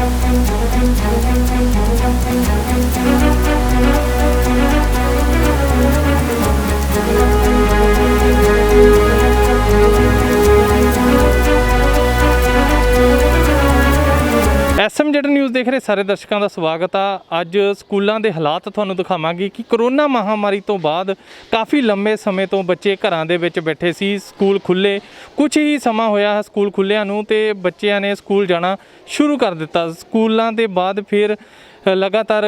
Thank you. Z news ਦੇਖ ਰਹੇ ਸਾਰੇ ਦਰਸ਼ਕਾਂ ਦਾ ਸਵਾਗਤ ਆ। ਅੱਜ ਸਕੂਲਾਂ ਦੇ ਹਾਲਾਤ ਤੁਹਾਨੂੰ ਦਿਖਾਵਾਂਗੇ ਕਿ ਕਰੋਨਾ ਮਹਾਮਾਰੀ ਤੋਂ ਬਾਅਦ ਕਾਫੀ ਲੰਮੇ ਸਮੇਂ ਤੋਂ ਬੱਚੇ ਘਰਾਂ ਦੇ ਵਿੱਚ ਬੈਠੇ ਸੀ, ਸਕੂਲ ਖੁੱਲੇ ਕੁਝ ਹੀ ਸਮਾਂ ਹੋਇਆ ਹੈ ਸਕੂਲ ਖੁੱਲਿਆਂ ਨੂੰ ਤੇ ਬੱਚਿਆਂ ਨੇ ਸਕੂਲ ਜਾਣਾ ਸ਼ੁਰੂ ਕਰ ਦਿੱਤਾ। ਸਕੂਲਾਂ ਦੇ ਬਾਅਦ ਫਿਰ ਲਗਾਤਾਰ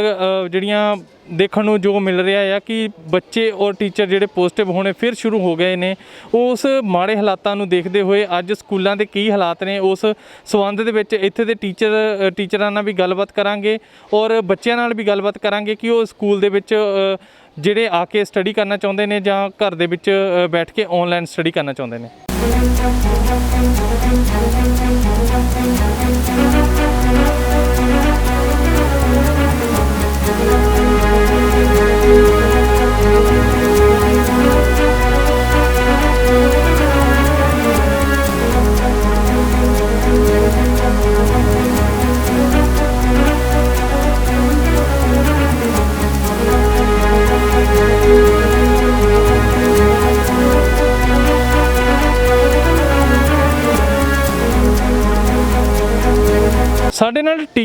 ਜਿਹੜੀਆਂ ਦੇਖਣ ਨੂੰ ਜੋ ਮਿਲ ਰਿਹਾ ਆ ਕਿ ਬੱਚੇ ਔਰ ਟੀਚਰ ਜਿਹੜੇ ਪੋਜ਼ਿਟਿਵ ਹੋਣੇ ਫਿਰ ਸ਼ੁਰੂ ਹੋ ਗਏ ਨੇ। ਉਸ ਮਾੜੇ ਹਾਲਾਤਾਂ ਨੂੰ ਦੇਖਦੇ ਹੋਏ ਅੱਜ ਸਕੂਲਾਂ ਦੇ ਕੀ ਹਾਲਾਤ ਨੇ, ਉਸ ਸਬੰਧ ਦੇ ਵਿੱਚ ਇੱਥੇ ਦੇ ਟੀਚਰ ਟੀਚਰਾਂ ਨਾਲ ਵੀ ਗੱਲਬਾਤ ਕਰਾਂਗੇ ਔਰ ਬੱਚਿਆਂ ਨਾਲ ਵੀ ਗੱਲਬਾਤ ਕਰਾਂਗੇ ਕਿ ਉਹ ਸਕੂਲ ਦੇ ਵਿੱਚ ਜਿਹੜੇ ਆ ਕੇ ਸਟੱਡੀ ਕਰਨਾ ਚਾਹੁੰਦੇ ਨੇ ਜਾਂ ਘਰ ਦੇ ਵਿੱਚ ਬੈਠ ਕੇ ਆਨਲਾਈਨ ਸਟੱਡੀ ਕਰਨਾ ਚਾਹੁੰਦੇ ਨੇ।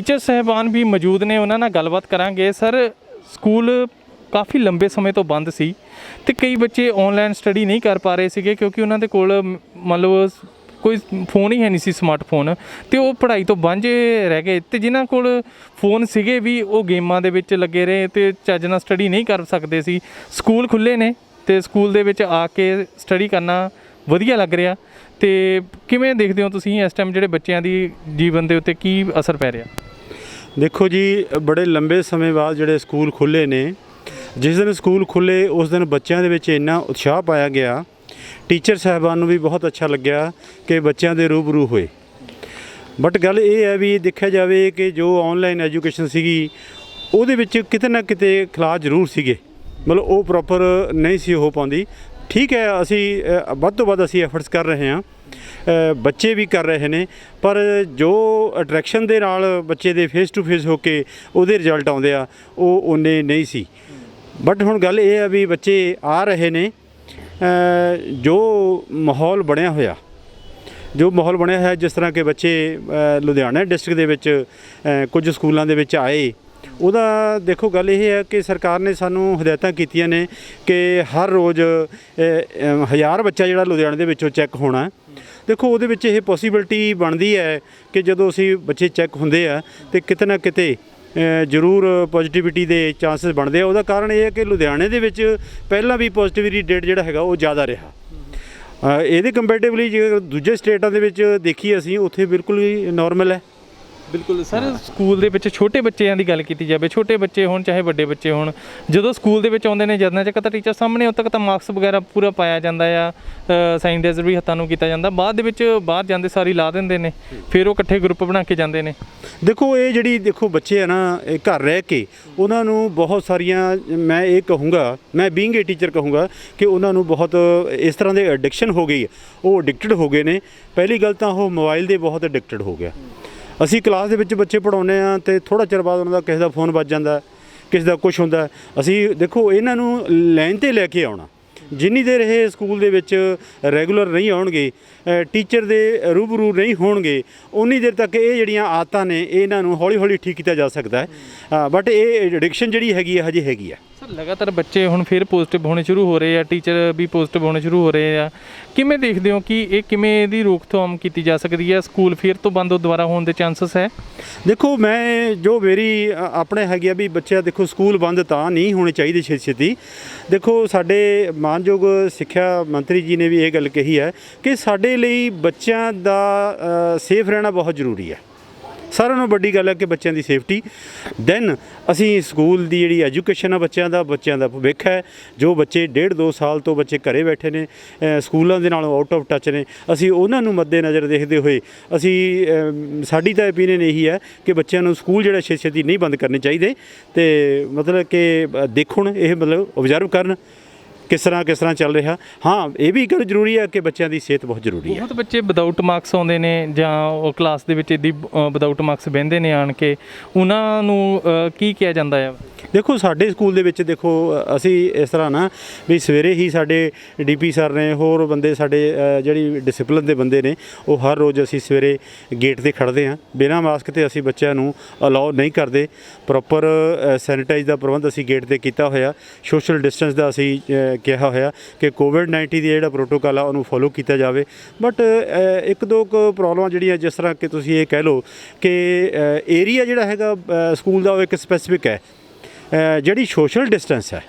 ਟੀਚਰ ਸਹਿਬਾਨ ਵੀ ਮੌਜੂਦ ਨੇ, ਉਹਨਾਂ ਨਾਲ ਗੱਲਬਾਤ ਕਰਾਂਗੇ। ਸਰ, ਸਕੂਲ ਕਾਫੀ ਲੰਬੇ ਸਮੇਂ ਤੋਂ ਬੰਦ ਸੀ ਤੇ ਕਈ ਬੱਚੇ ਆਨਲਾਈਨ ਸਟੱਡੀ ਨਹੀਂ ਕਰ ਪਾ ਰਹੇ ਸੀਗੇ ਕਿਉਂਕਿ ਉਹਨਾਂ ਦੇ ਕੋਲ ਮ- ਮੰਨ ਲਓ, ਕੋਈ ਫੋਨ ਹੀ ਹੈ ਨਹੀਂ ਸੀ ਸਮਾਰਟਫੋਨ ਤੇ ਉਹ ਪੜ੍ਹਾਈ ਤੋਂ ਵਾਂਝੇ ਰਹਿ ਗਏ ਤੇ ਜਿਨ੍ਹਾਂ ਕੋਲ ਫੋਨ ਸੀਗੇ ਵੀ ਉਹ ਗੇਮਾਂ ਦੇ ਵਿੱਚ ਲੱਗੇ ਰਹੇ ਤੇ ਚੱਜ ਨਾਲ ਸਟੱਡੀ ਨਹੀਂ ਕਰ ਸਕਦੇ ਸੀ। ਸਕੂਲ ਖੁੱਲੇ ਨੇ ਤੇ ਸਕੂਲ ਦੇ ਵਿੱਚ ਆ ਕੇ ਸਟੱਡੀ ਕਰਨਾ ਵਧੀਆ ਲੱਗ ਰਿਹਾ। ਤੇ ਕਿਵੇਂ ਦੇਖਦੇ ਹੋ ਤੁਸੀਂ ਇਸ ਟਾਈਮ ਜਿਹੜੇ ਬੱਚਿਆਂ ਦੀ ਜੀਵਨ ਦੇ ਉੱਤੇ ਕੀ ਅਸਰ ਪੈ ਰਿਹਾ? ਦੇਖੋ ਜੀ, ਬੜੇ ਲੰਬੇ ਸਮੇਂ ਬਾਅਦ ਜਿਹੜੇ ਸਕੂਲ ਖੁੱਲੇ ਨੇ, ਜਿਸ ਦਿਨ ਸਕੂਲ ਖੁੱਲੇ ਉਸ ਦਿਨ ਬੱਚਿਆਂ ਦੇ ਵਿੱਚ ਇੰਨਾ ਉਤਸ਼ਾਹ ਪਾਇਆ ਗਿਆ, ਟੀਚਰ ਸਾਹਿਬਾਨ ਨੂੰ ਵੀ ਬਹੁਤ ਅੱਛਾ ਲੱਗਿਆ ਕਿ ਬੱਚਿਆਂ ਦੇ ਰੂਬਰੂ ਹੋਏ। ਬਟ ਗੱਲ ਇਹ ਹੈ ਵੀ ਦੇਖਿਆ ਜਾਵੇ ਕਿ ਜੋ ਆਨਲਾਈਨ ਐਜੂਕੇਸ਼ਨ ਸੀਗੀ, ਉਹਦੇ ਵਿੱਚ ਕਿਤੇ ਨਾ ਕਿਤੇ ਖਿਲਾਫ ਜ਼ਰੂਰ ਸੀਗੇ। ਮਤਲਬ ਉਹ ਪ੍ਰੋਪਰ ਨਹੀਂ ਸੀ ਹੋ ਪਾਉਂਦੀ। ਠੀਕ ਹੈ, ਅਸੀਂ ਵੱਧ ਤੋਂ ਵੱਧ ਅਸੀਂ ਐਫਰਟਸ ਕਰ ਰਹੇ ਹਾਂ। ਬੱਚੇ ਵੀ ਕਰ ਰਹੇ ਨੇ ਪਰ ਜੋ ਅਟਰੈਕਸ਼ਨ ਦੇ ਨਾਲ ਬੱਚੇ ਦੇ ਫੇਸ ਟੂ ਫੇਸ ਹੋ ਕੇ ਉਹਦੇ ਰਿਜ਼ਲਟ ਆਉਂਦੇ ਆ ਉਹ ਉਹਨੇ ਨਹੀਂ ਸੀ। ਬਟ ਹੁਣ ਗੱਲ ਇਹ ਆ ਵੀ ਬੱਚੇ ਆ ਰਹੇ ਨੇ ਜੋ ਮਾਹੌਲ ਬਣਿਆ ਹੋਇਆ ਜੋ ਮਾਹੌਲ ਬਣਿਆ ਹੋਇਆ ਜਿਸ ਤਰ੍ਹਾਂ ਕਿ ਬੱਚੇ ਅ, ਲੁਧਿਆਣਾ ਡਿਸਟ੍ਰਿਕਟ ਦੇ ਵਿੱਚ ਕੁਝ ਸਕੂਲਾਂ ਦੇ ਵਿੱਚ ਆਏ ਉਹਦਾ ਦੇਖੋ ਗੱਲ ਇਹ ਹੈ ਕਿ ਸਰਕਾਰ ਨੇ ਸਾਨੂੰ ਹਦਾਇਤਾਂ ਕੀਤੀਆਂ ਨੇ ਕਿ ਹਰ ਰੋਜ਼ ਅ, ਹਜ਼ਾਰ ਬੱਚਾ ਜਿਹੜਾ ਲੁਧਿਆਣੇ ਦੇ ਵਿੱਚੋਂ ਚੈੱਕ ਹੋਣਾ ਦੇਖੋ ਉਹਦੇ ਵਿੱਚ ਇਹ ਪੋਸੀਬਿਲਿਟੀ ਬਣਦੀ ਹੈ ਕਿ ਜਦੋਂ ਅਸੀਂ ਬੱਚੇ ਚੈੱਕ ਹੁੰਦੇ ਆ ਤੇ ਕਿਤੇ ਨਾ ਕਿਤੇ ਜ਼ਰੂਰ ਪੋਜ਼ਿਟਿਵਿਟੀ ਦੇ ਚਾਂਸਸ ਬਣਦੇ ਆ। ਉਹਦਾ ਕਾਰਨ ਇਹ ਹੈ ਕਿ ਲੁਧਿਆਣੇ ਦੇ ਵਿੱਚ ਪਹਿਲਾਂ ਵੀ ਪੋਜ਼ਿਟਿਵਿਟੀ ਰੇਟ ਜਿਹੜਾ ਹੈਗਾ ਉਹ ਜ਼ਿਆਦਾ ਰਿਹਾ। ਇਹਦੇ ਕੰਪੈਰੀਟਿਵਲੀ ਜੇ ਦੂਜੇ ਸਟੇਟਾਂ ਦੇ ਵਿੱਚ ਦੇਖੀ ਅਸੀਂ ਉੱਥੇ ਬਿਲਕੁਲ ਹੀ ਨਾਰਮਲ ਹੈ। ਬਿਲਕੁਲ ਸਰ ਸਕੂਲ ਦੇ ਵਿੱਚ ਛੋਟੇ ਬੱਚਿਆਂ ਦੀ ਗੱਲ ਕੀਤੀ ਜਾਵੇ ਛੋਟੇ ਬੱਚੇ ਹੋਣ ਚਾਹੇ ਵੱਡੇ ਬੱਚੇ ਹੋਣ ਜਦੋਂ ਸਕੂਲ ਦੇ ਵਿੱਚ ਆਉਂਦੇ ਨੇ ਜਦਨਾਂ ਚੱਕ ਤਾਂ ਟੀਚਰ ਸਾਹਮਣੇ ਉਦੋਂ ਤੱਕ ਤਾਂ ਮਾਰਕਸ ਵਗੈਰਾ ਪੂਰਾ ਪਾਇਆ ਜਾਂਦਾ ਆ ਸੈਨੀਟਾਈਜ਼ਰ ਵੀ ਹੱਥਾਂ ਨੂੰ ਕੀਤਾ ਜਾਂਦਾ ਬਾਅਦ ਦੇ ਵਿੱਚ ਬਾਹਰ ਜਾਂਦੇ ਸਾਰੀ ਲਾ ਦਿੰਦੇ ਨੇ ਫਿਰ ਉਹ ਇਕੱਠੇ ਗਰੁੱਪ ਬਣਾ ਕੇ ਜਾਂਦੇ ਨੇ। ਦੇਖੋ ਇਹ ਜਿਹੜੀ ਦੇਖੋ ਬੱਚੇ ਆ ਨਾ ਇਹ ਘਰ ਰਹਿ ਕੇ ਉਹਨਾਂ ਨੂੰ ਬਹੁਤ ਸਾਰੀਆਂ ਮੈਂ ਇਹ ਕਹੂੰਗਾ ਮੈਂ ਬੀਇੰਗ ਏ ਟੀਚਰ ਕਹੂੰਗਾ ਕਿ ਉਹਨਾਂ ਨੂੰ ਬਹੁਤ ਇਸ ਤਰ੍ਹਾਂ ਦੇ ਐਡਿਕਸ਼ਨ ਹੋ ਗਈ ਹੈ ਉਹ ਐਡਿਕਟਡ ਹੋ ਗਏ ਨੇ। ਪਹਿਲੀ ਗੱਲ ਤਾਂ ਉਹ ਮੋਬਾਈਲ ਦੇ ਬਹੁਤ ਐਡਿਕਟਡ ਹੋ ਗਿਆ। ਅਸੀਂ ਕਲਾਸ ਦੇ ਵਿੱਚ ਬੱਚੇ ਪੜਾਉਂਦੇ ਆ ਤੇ ਥੋੜਾ ਚਿਰ ਬਾਅਦ ਉਹਨਾਂ ਦਾ ਕਿਸੇ ਦਾ ਫੋਨ ਵੱਜ ਜਾਂਦਾ, ਕਿਸੇ ਦਾ ਕੁਝ ਹੁੰਦਾ। ਅਸੀਂ ਦੇਖੋ, ਇਹਨਾਂ ਨੂੰ ਲਾਈਨ ਤੇ ਲੈ ਕੇ ਆਉਣਾ। ਜਿੰਨੀ ਦੇਰ ਇਹ ਸਕੂਲ ਦੇ ਵਿੱਚ ਰੈਗੂਲਰ ਨਹੀਂ ਆਉਣਗੇ ਟੀਚਰ ਦੇ ਰੂਬਰੂ ਨਹੀਂ ਹੋਣਗੇ ਉਨੀ ਦੇਰ ਤੱਕ ਇਹ ਜਿਹੜੀਆਂ ਆਦਤਾਂ ਨੇ, ਇਹਨਾਂ ਨੂੰ ਹੌਲੀ ਹੌਲੀ ਠੀਕ ਕੀਤਾ ਜਾ ਸਕਦਾ ਹੈ। ਬਟ ਇਹ ਐਡਿਕਸ਼ਨ ਜਿਹੜੀ ਹੈਗੀ ਹੈ, ਹਜੇ ਹੈਗੀ ਹੈ। ਲਗਾਤਾਰ ਬੱਚੇ ਹੁਣ ਫਿਰ ਪੋਜ਼ਿਟਿਵ ਹੋਣੇ ਸ਼ੁਰੂ ਹੋ ਰਹੇ ਆ ਟੀਚਰ ਵੀ ਪੋਜ਼ਿਟਿਵ ਹੋਣੇ ਸ਼ੁਰੂ ਹੋ ਰਹੇ ਆ। ਕਿਵੇਂ ਦੇਖਦੇ ਹੋ ਕਿ ਇਹ ਕਿਵੇਂ ਇਹਦੀ ਰੋਕਥਾਮ ਕੀਤੀ ਜਾ ਸਕਦੀ ਹੈ? ਸਕੂਲ ਫਿਰ ਤੋਂ ਬੰਦ ਦੁਬਾਰਾ ਹੋਣ ਦੇ ਚਾਂਸਸ ਹੈ? ਦੇਖੋ, ਮੈਂ ਜੋ ਮੇਰੀ ਆਪਣੇ ਹੈਗੀ ਆ ਵੀ ਬੱਚਿਆਂ, ਦੇਖੋ ਸਕੂਲ ਬੰਦ ਤਾਂ ਨਹੀਂ ਹੋਣੇ ਚਾਹੀਦੇ ਛੇਤੀ ਛੇਤੀ। ਦੇਖੋ, ਸਾਡੇ ਮਾਨਯੋਗ ਸਿੱਖਿਆ ਮੰਤਰੀ ਜੀ ਨੇ ਵੀ ਇਹ ਗੱਲ ਕਹੀ ਹੈ ਕਿ ਸਾਡੇ ਲਈ ਬੱਚਿਆਂ ਦਾ ਸੇਫ ਰਹਿਣਾ ਬਹੁਤ ਜ਼ਰੂਰੀ ਹੈ। ਸਾਰਿਆਂ ਨਾਲੋਂ ਵੱਡੀ ਗੱਲ ਹੈ ਕਿ ਬੱਚਿਆਂ ਦੀ ਸੇਫਟੀ। ਦੈਨ ਅਸੀਂ ਸਕੂਲ ਦੀ ਜਿਹੜੀ ਐਜੂਕੇਸ਼ਨ ਆ ਬੱਚਿਆਂ ਦਾ ਬੱਚਿਆਂ ਦਾ ਭਵਿੱਖ ਹੈ। ਜੋ ਬੱਚੇ ਡੇਢ ਦੋ ਸਾਲ ਤੋਂ ਬੱਚੇ ਘਰੇ ਬੈਠੇ ਨੇ ਸਕੂਲਾਂ ਦੇ ਨਾਲੋਂ ਆਊਟ ਆਫ ਟੱਚ ਨੇ, ਅਸੀਂ ਉਹਨਾਂ ਨੂੰ ਮੱਦੇ ਨਜ਼ਰ ਦੇਖਦੇ ਹੋਏ, ਅਸੀਂ ਸਾਡੀ ਤਾਂ ਓਪੀਨੀਅਨ ਇਹੀ ਹੈ ਕਿ ਬੱਚਿਆਂ ਨੂੰ ਸਕੂਲ ਜਿਹੜਾ ਛੇ ਛੇਤੀ ਨਹੀਂ ਬੰਦ ਕਰਨੇ ਚਾਹੀਦੇ। ਤੇ ਮਤਲਬ ਕਿ ਦੇਖਣ ਇਹ ਮਤਲਬ ਆਬਜ਼ਰਵ ਕਰਨ। ਕਿਸ ਤਰ੍ਹਾਂ ਕਿਸ ਤਰ੍ਹਾਂ ਚੱਲ ਰਿਹਾ। ਹਾਂ ਇਹ ਵੀ ਗੱਲ ਜ਼ਰੂਰੀ ਹੈ ਕਿ ਬੱਚਿਆਂ ਦੀ ਸਿਹਤ ਬਹੁਤ ਜ਼ਰੂਰੀ ਹੈ। ਬਹੁਤ ਬੱਚੇ ਵਿਦਆਊਟ ਮਾਰਕਸ ਆਉਂਦੇ ਨੇ ਜਾਂ ਉਹ ਕਲਾਸ ਦੇ ਵਿੱਚ ਇਦੀ ਵਿਦਆਊਟ ਮਾਰਕਸ ਬਹਿੰਦੇ ਨੇ ਆਣ ਕੇ। ਉਹਨਾਂ ਨੂੰ ਕੀ ਕਿਹਾ ਜਾਂਦਾ ਹੈ ਦੇਖੋ ਸਾਡੇ ਸਕੂਲ ਦੇ ਵਿੱਚ ਦੇਖੋ ਅਸੀਂ ਇਸ ਤਰ੍ਹਾਂ ਨਾ ਵੀ ਸਵੇਰੇ ਹੀ ਸਾਡੇ ਡੀਪੀ ਸਰ ਨੇ ਹੋਰ ਬੰਦੇ ਸਾਡੇ ਜਿਹੜੀ ਡਿਸਪਲਿਨ ਦੇ ਬੰਦੇ ਨੇ ਉਹ ਹਰ ਰੋਜ਼ ਅਸੀਂ ਸਵੇਰੇ ਗੇਟ ਤੇ ਖੜਦੇ ਹਾਂ। ਬਿਨਾਂ ਮਾਸਕ ਤੇ ਅਸੀਂ ਬੱਚਿਆਂ ਨੂੰ ਅਲਾਉ ਨਹੀਂ ਕਰਦੇ। ਪ੍ਰੋਪਰ ਸੈਨੀਟਾਈਜ਼ ਦਾ ਪ੍ਰਬੰਧ ਅਸੀਂ ਗੇਟ ਤੇ ਕੀਤਾ ਹੋਇਆ। ਸੋਸ਼ਲ ਡਿਸਟੈਂਸ ਦਾ ਅਸੀਂ ਕਿਹਾ ਹੋਇਆ ਕਿ ਕੋਵਿਡ 19 ਦੀ ਜਿਹੜਾ ਪ੍ਰੋਟੋਕਾਲ ਆ ਉਹਨੂੰ ਫੋਲੋ ਕੀਤਾ ਜਾਵੇ। ਬਟ ਇੱਕ ਦੋ ਕੁ ਪ੍ਰੋਬਲਮਾਂ ਜਿਹੜੀਆਂ ਜਿਸ ਤਰ੍ਹਾਂ ਕਿ ਤੁਸੀਂ ਇਹ ਕਹਿ ਲਓ ਕਿ ਏਰੀਆ ਜਿਹੜਾ ਹੈਗਾ ਸਕੂਲ ਦਾ ਉਹ ਇੱਕ ਸਪੈਸੀਫਿਕ ਹੈ। ਜਿਹੜੀ ਸੋਸ਼ਲ ਡਿਸਟੈਂਸ ਹੈ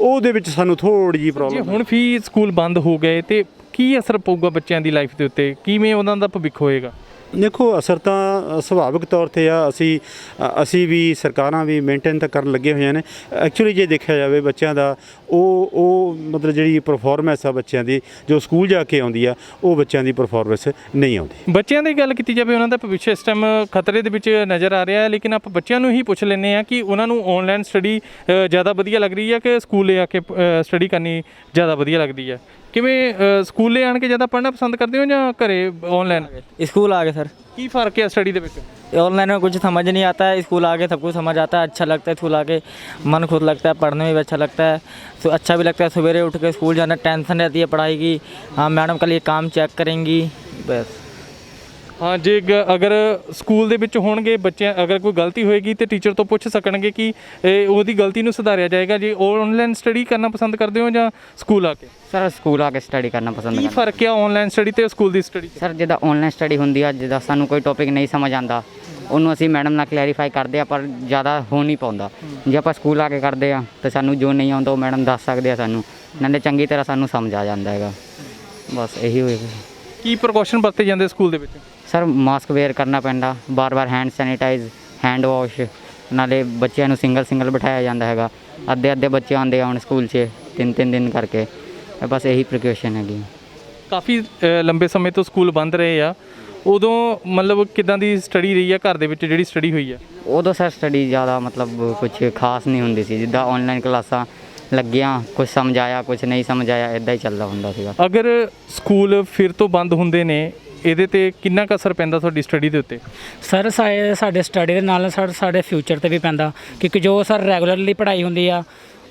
ਉਹਦੇ ਵਿੱਚ ਸਾਨੂੰ ਥੋੜੀ ਜੇ ਪ੍ਰੋਬਲਮ ਹੁਣ ਵੀ ਸਕੂਲ ਬੰਦ ਹੋ ਗਏ ਤੇ ਕੀ ਅਸਰ ਪਊਗਾ ਬੱਚਿਆਂ ਦੀ ਲਾਈਫ ਦੇ ਉੱਤੇ? ਕਿਵੇਂ ਉਹਨਾਂ ਦਾ ਭਵਿੱਖ ਹੋਏਗਾ? ਦੇਖੋ, ਅਸਰ ਤਾਂ ਸੁਭਾਵਿਕ ਤੌਰ ਤੇ ਆ, ਅਸੀਂ ਅਸੀਂ ਵੀ, ਸਰਕਾਰਾਂ ਵੀ ਮੇਨਟੇਨ ਤਾਂ ਕਰਨ ਲੱਗੇ ਹੋਈਆਂ ਨੇ। ਐਕਚੁਅਲੀ ਜੇ ਦੇਖਿਆ ਜਾਵੇ ਬੱਚਿਆਂ ਦਾ, ਉਹ ਉਹ ਮਤਲਬ ਜਿਹੜੀ ਪਰਫਾਰਮੈਂਸ ਆ ਬੱਚਿਆਂ ਦੀ, ਜੋ ਸਕੂਲ ਜਾ ਕੇ ਆਉਂਦੀ ਆ, ਉਹ ਬੱਚਿਆਂ ਦੀ ਪਰਫਾਰਮੈਂਸ ਨਹੀਂ ਆਉਂਦੀ। ਬੱਚਿਆਂ ਦੀ ਗੱਲ ਕੀਤੀ ਜਾਵੇ, ਉਹਨਾਂ ਦਾ ਭਵਿੱਖ ਇਸ ਟਾਈਮ ਖਤਰੇ ਦੇ ਵਿੱਚ ਨਜ਼ਰ ਆ ਰਿਹਾ ਹੈ, ਲੇਕਿਨ ਆਪਾਂ ਬੱਚਿਆਂ ਨੂੰ ਹੀ ਪੁੱਛ ਲੈਂਦੇ ਆ ਕਿ ਉਹਨਾਂ ਨੂੰ ਆਨਲਾਈਨ ਸਟੱਡੀ ਜ਼ਿਆਦਾ ਵਧੀਆ ਲੱਗ ਰਹੀ ਹੈ ਕਿ ਸਕੂਲ ਆ ਕੇ ਸਟੱਡੀ ਕਰਨੀ ਜ਼ਿਆਦਾ ਵਧੀਆ ਲੱਗਦੀ ਹੈ? ਕਿਵੇਂ ਅ, ਸਕੂਲੇ ਆਣ ਕੇ ਜ਼ਿਆਦਾ ਪੜ੍ਹਨਾ ਪਸੰਦ ਕਰਦੇ ਹੋ ਜਾਂ ਘਰੇ ਆਨਲਾਈਨ स्कूल आ गए सर ਕੀ ਫਰਕ ਹੈ ਸਟੱਡੀ ਦੇ ਵਿੱਚ ऑनलाइन में कुछ समझ नहीं आता है स्कूल आके सब कुछ समझ आता है अच्छा लगता है स्कूल आके मन खुद लगता है पढ़ने में भी अच्छा लगता है तो अच्छा भी लगता है सवेरे उठ के स्कूल जाना टेंशन रहती है पढ़ाई की हाँ मैडम कल ये काम चेक करेंगी बस ਹਾਂ ਜੇ ਗ- ਅਗਰ ਸਕੂਲ ਦੇ ਵਿੱਚ ਹੋਣਗੇ ਬੱਚਿਆਂ ਅਗਰ ਕੋਈ ਗਲਤੀ ਹੋਏਗੀ ਤੇ ਟੀਚਰ ਤੋਂ ਪੁੱਛ ਸਕਣਗੇ ਕਿ ਇਹ ਉਹਦੀ ਗਲਤੀ ਨੂੰ ਸੁਧਾਰਿਆ ਜਾਏਗਾ ਜੇ ਆਨਲਾਈਨ ਸਟੱਡੀ ਕਰਨਾ ਪਸੰਦ ਕਰਦੇ ਹੋ ਜਾਂ ਸਕੂਲ ਆ ਕੇ? ਸਰ ਸਕੂਲ ਆ ਕੇ ਸਟੱਡੀ ਕਰਨਾ ਪਸੰਦ ਕੀ ਕਰਦਾ ਫ਼ਰਕ ਹੈ ਆਨਲਾਈਨ ਸਟੱਡੀ ਤੇ ਸਕੂਲ ਦੀ ਸਟੱਡੀ ਸਰ ਜਿੱਦਾਂ ਆਨਲਾਈਨ ਸਟੱਡੀ ਹੁੰਦੀ ਆ ਜਿੱਦਾਂ ਸਾਨੂੰ ਕੋਈ ਟੌਪਿਕ ਨਹੀਂ ਸਮਝ ਆਂਦਾ ਉਹਨੂੰ ਅਸੀਂ ਮੈਡਮ ਨਾਲ ਕਲੈਰੀਫਾਈ ਕਰਦੇ ਆ ਪਰ ਜ਼ਿਆਦਾ ਹੋ ਨਹੀਂ ਪਾਉਂਦਾ। ਜੇ ਆਪਾਂ ਸਕੂਲ ਆ ਕੇ ਕਰਦੇ ਆ ਤਾਂ ਸਾਨੂੰ ਜੋ ਨਹੀਂ ਆਉਂਦਾ ਉਹ ਮੈਡਮ ਦੱਸ ਸਕਦੇ ਆ ਸਾਨੂੰ। ਨਾਲੇ ਚੰਗੀ ਤਰ੍ਹਾਂ ਸਾਨੂੰ ਸਮਝ ਆ ਜਾਂਦਾ ਹੈਗਾ। ਬਸ ਇਹੀ ਹੋਏਗਾ ਕੀ ਪ੍ਰੀਕਾਸ਼ਨ ਵਰਤੇ ਜਾਂਦੇ ਸਕੂਲ ਦੇ ਵਿੱਚ? ਸਰ ਮਾਸਕ ਵੇਅਰ ਕਰਨਾ ਪੈਂਦਾ। ਬਾਰ-ਬਾਰ ਹੈਂਡ ਸੈਨੀਟਾਈਜ਼ ਹੈਂਡ ਵਾਸ਼ ਨਾਲੇ ਬੱਚਿਆਂ ਨੂੰ ਸਿੰਗਲ ਸਿੰਗਲ ਬਿਠਾਇਆ ਜਾਂਦਾ ਹੈਗਾ। ਅੱਧੇ ਅੱਧੇ ਬੱਚੇ ਆਉਂਦੇ ਆ ਹੁਣ ਸਕੂਲ 'ਚ ਤਿੰਨ ਤਿੰਨ ਦਿਨ ਕਰਕੇ। ਬਸ ਇਹੀ ਪ੍ਰੀਕਾਸ਼ਨ ਹੈਗੀ। ਕਾਫੀ ਅ, ਲੰਬੇ ਸਮੇਂ ਤੋਂ ਸਕੂਲ ਬੰਦ ਰਹੇ ਆ। ਉਦੋਂ ਮਤਲਬ ਕਿਦਾਂ ਦੀ ਸਟੱਡੀ ਰਹੀ ਆ ਘਰ ਦੇ ਵਿੱਚ ਜਿਹੜੀ ਸਟੱਡੀ ਹੋਈ ਆ? ਉਦੋਂ ਸਰ ਸਟੱਡੀ ਜ਼ਿਆਦਾ ਮਤਲਬ ਕੁਝ ਖਾਸ ਨਹੀਂ ਹੁੰਦੀ ਸੀ। ਜਿੱਦਾਂ ਆਨਲਾਈਨ ਕਲਾਸਾਂ ਲੱਗੀਆਂ ਕੁਝ ਸਮਝ ਆਇਆ ਕੁਝ ਨਹੀਂ ਸਮਝ ਆਇਆ ਇਦਾਂ ਹੀ ਚੱਲਦਾ ਹੁੰਦਾ ਸੀਗਾ। ਅਗਰ ਸਕੂਲ ਫਿਰ ਤੋਂ ਬੰਦ ਹੁੰਦੇ ਨੇ ਇਹਦੇ ਤੇ ਕਿੰਨਾ ਕੁ ਅਸਰ ਪੈਂਦਾ ਤੁਹਾਡੀ ਸਟੱਡੀ ਦੇ ਉੱਤੇ? ਸਰ ਸਾ- ਸਾਡੇ ਸਟੱਡੀ ਦੇ ਨਾਲ ਸਰ ਸਾਡੇ ਫਿਊਚਰ ਤੇ ਵੀ ਪੈਂਦਾ ਕਿਉਂਕਿ ਜੋ ਸਰ ਰੈਗੂਲਰਲੀ ਪੜ੍ਹਾਈ ਹੁੰਦੀ ਆ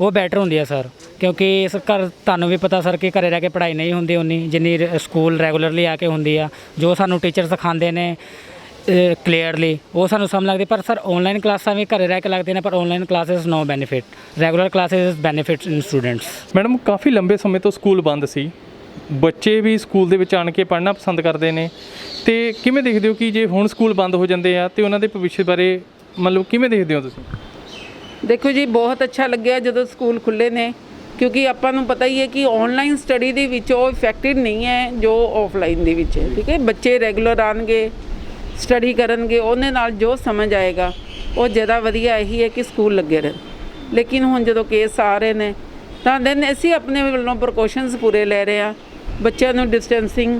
ਉਹ ਬੈਟਰ ਹੁੰਦੀ ਆ ਸਰ। ਕਿਉਂਕਿ ਇਸ ਘਰ ਤੁਹਾਨੂੰ ਵੀ ਪਤਾ ਸਰ ਕਿ ਘਰੇ ਰਹਿ ਕੇ ਪੜ੍ਹਾਈ ਨਹੀਂ ਹੁੰਦੀ ਉਨੀ ਜਿੰਨੀ ਰ- ਸਕੂਲ ਰੈਗੂਲਰਲੀ ਆ ਕੇ ਹੁੰਦੀ ਆ। ਜੋ ਸਾਨੂੰ ਟੀਚਰ ਸਿਖਾਉਂਦੇ ਨੇ ਕਲੀਅਰਲੀ ਉਹ ਸਾਨੂੰ ਸਮਝ ਲੱਗਦੀ ਪਰ ਸਰ ਆਨਲਾਈਨ ਕਲਾਸਾਂ ਵੀ ਘਰੇ ਰਹਿ ਕੇ ਲੱਗਦੇ ਨੇ ਪਰ online classes no benefit regular classes benefit in students madam ਕਾਫੀ ਲੰਬੇ ਸਮੇਂ ਤੋਂ ਸਕੂਲ ਬੰਦ ਸੀ। ਬੱਚੇ ਵੀ ਸਕੂਲ ਦੇ ਵਿੱਚ ਆਣ ਕੇ ਪੜ੍ਹਨਾ ਪਸੰਦ ਕਰਦੇ ਨੇ। ਤੇ ਕਿਵੇਂ ਦੇਖਦੇ ਹੋ ਕਿ ਜੇ ਹੁਣ ਸਕੂਲ ਬੰਦ ਹੋ ਜਾਂਦੇ ਆ ਤੇ ਉਹਨਾਂ ਦੇ ਭਵਿੱਖ ਬਾਰੇ ਮਤਲਬ ਕਿਵੇਂ ਦੇਖਦੇ ਹੋ ਤੁਸੀਂ? ਦੇਖੋ ਜੀ, ਬਹੁਤ ਅੱਛਾ ਲੱਗਿਆ ਜਦੋਂ ਸਕੂਲ ਖੁੱਲੇ ਨੇ, ਕਿਉਂਕਿ ਆਪਾਂ ਨੂੰ ਪਤਾ ਹੀ ਹੈ ਕਿ ਆਨਲਾਈਨ ਸਟੱਡੀ ਦੇ ਵਿੱਚ ਉਹ ਇਫੈਕਟਿਵ ਨਹੀਂ ਹੈ ਜੋ ਆਫਲਾਈਨ ਦੇ ਵਿੱਚ ਹੈ, ਠੀਕ ਹੈ? ਬੱਚੇ ਰੈਗੂਲਰ ਆਣਗੇ ਸਟੱਡੀ ਕਰਨਗੇ, ਉਹਦੇ ਨਾਲ ਜੋ ਸਮਝ ਆਏਗਾ, ਉਹ ਜ਼ਿਆਦਾ ਵਧੀਆ ਇਹੀ ਹੈ ਕਿ ਸਕੂਲ ਲੱਗੇ ਰਹਿਣ। ਲੇਕਿਨ ਹੁਣ ਜਦੋਂ ਕੇਸ ਆ ਰਹੇ ਨੇ ਤਾਂ ਦੈਨ ਅਸੀਂ ਆਪਣੇ ਵੱਲੋਂ ਪ੍ਰਕੋਸ਼ਨਸ ਪੂਰੇ ਲੈ ਰਹੇ ਆ ਬੱਚਿਆਂ ਨੂੰ ਡਿਸਟੈਂਸਿੰਗ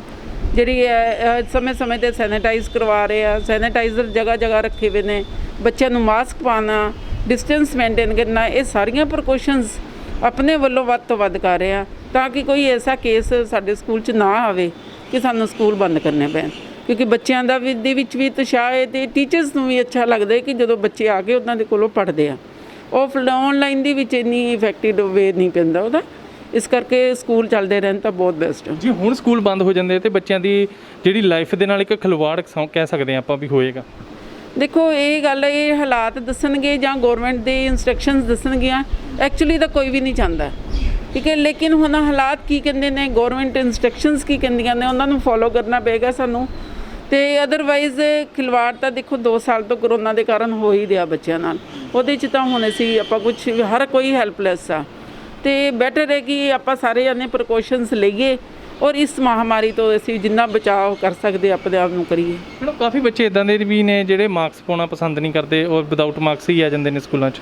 ਜਿਹੜੀ ਹੈ ਸਮੇਂ ਸਮੇਂ ਤੇ ਸੈਨੀਟਾਈਜ਼ ਕਰਵਾ ਰਹੇ ਆ ਸੈਨੀਟਾਈਜ਼ਰ ਜਗ੍ਹਾ ਜਗ੍ਹਾ ਰੱਖੇ ਹੋਏ ਨੇ। ਬੱਚਿਆਂ ਨੂੰ ਮਾਸਕ ਪਾਣਾ ਡਿਸਟੈਂਸ ਮੇਨਟੇਨ ਕਰਨਾ, ਇਹ ਸਾਰੀਆਂ ਪ੍ਰੀਕਾਸ਼ਨਸ ਆਪਣੇ ਵੱਲੋਂ ਵੱਧ ਤੋਂ ਵੱਧ ਕਰ ਰਹੇ ਆ ਤਾਂ ਕਿ ਕੋਈ ਐਸਾ ਕੇਸ ਸਾਡੇ ਸਕੂਲ 'ਚ ਨਾ ਆਵੇ ਕਿ ਸਾਨੂੰ ਸਕੂਲ ਬੰਦ ਕਰਨੇ ਪੈਣ। ਕਿਉਂਕਿ ਬੱਚਿਆਂ ਦਾ ਵੀ, ਦੇ ਵਿੱਚ ਵੀ ਉਤਸ਼ਾਹ ਹੈ ਤੇ ਟੀਚਰਸ ਨੂੰ ਵੀ ਅੱਛਾ ਲੱਗਦਾ ਹੈ ਕਿ ਜਦੋਂ ਬੱਚੇ ਆ ਕੇ ਉਹਨਾਂ ਦੇ ਕੋਲੋਂ ਪੜ੍ਹਦੇ ਆ। ਆਫ ਆਨਲਾਈਨ ਦੇ ਵਿੱਚ ਇੰਨੀ ਇਫੈਕਟਿਵ ਵੇ ਨਹੀਂ ਪੈਂਦਾ ਉਹਦਾ। ਇਸ ਕਰਕੇ ਸਕੂਲ ਚੱਲਦੇ ਰਹਿਣ ਤਾਂ ਬਹੁਤ ਬੈਸਟ ਹੈ ਜੇ ਹੁਣ ਸਕੂਲ ਬੰਦ ਹੋ ਜਾਂਦੇ ਤੇ ਬੱਚਿਆਂ ਦੀ ਜਿਹੜੀ ਲਾਈਫ ਦੇ ਨਾਲ ਇੱਕ ਖਿਲਵਾੜ ਕਹਿ ਸਕਦੇ ਆ ਆਪਾਂ ਵੀ ਹੋਏਗਾ। ਦੇਖੋ ਇਹ ਗੱਲ ਇਹ ਹਾਲਾਤ ਦੱਸਣਗੇ ਜਾਂ ਗਵਰਨਮੈਂਟ ਦੇ ਇਨਸਟਰਕਸ਼ਨਸ ਦੱਸਣਗੀਆਂ ਐਕਚੁਅਲੀ ਤਾਂ ਕੋਈ ਵੀ ਨਹੀਂ ਚਾਹੁੰਦਾ। ਠੀਕ ਹੈ ਲੇਕਿਨ ਹੁਣ ਹਾਲਾਤ ਕੀ ਕਹਿੰਦੇ ਨੇ ਗਵਰਨਮੈਂਟ ਇਨਸਟਰਕਸ਼ਨਸ ਕੀ ਕਹਿੰਦੀਆਂ ਨੇ ਉਹਨਾਂ ਨੂੰ ਫੋਲੋ ਕਰਨਾ ਪਏਗਾ ਸਾਨੂੰ। ਤੇ ਅਦਰਵਾਈਜ਼ ਖਿਲਵਾੜ ਤਾਂ ਦੇਖੋ 2 ਸਾਲ ਤੋਂ ਕਰੋਨਾ ਦੇ ਕਾਰਨ ਹੋ ਹੀ ਰਿਹਾ ਬੱਚਿਆਂ ਨਾਲ। ਉਹਦੇ 'ਚ ਤਾਂ ਹੁਣ ਅਸੀਂ ਆਪਾਂ ਕੁਝ ਹਰ ਕੋਈ ਹੈਲਪਲੈਸ ਆ। ਤੇ ਬੈਟਰ ਹੈ ਕਿ ਆਪਾਂ ਸਾਰੇ ਜਾਨੇ ਪ੍ਰੀਕਾਸ਼ਨਸ ਲਈਏ ਔਰ ਇਸ ਮਹਾਮਾਰੀ ਤੋਂ ਅਸੀਂ ਜਿੰਨਾ ਬਚਾਅ ਕਰ ਸਕਦੇ ਆਪਣੇ ਆਪ ਨੂੰ ਕਰੀਏ। ਮੈਡਮ ਕਾਫੀ ਬੱਚੇ ਇਦਾਂ ਦੇ ਵੀ ਨੇ ਜਿਹੜੇ ਮਾਰਕਸ ਪਾਉਣਾ ਪਸੰਦ ਨਹੀਂ ਕਰਦੇ ਔਰ ਵਿਦਆਊਟ ਮਾਰਕਸ ਹੀ ਆ ਜਾਂਦੇ ਨੇ ਸਕੂਲਾਂ 'ਚ।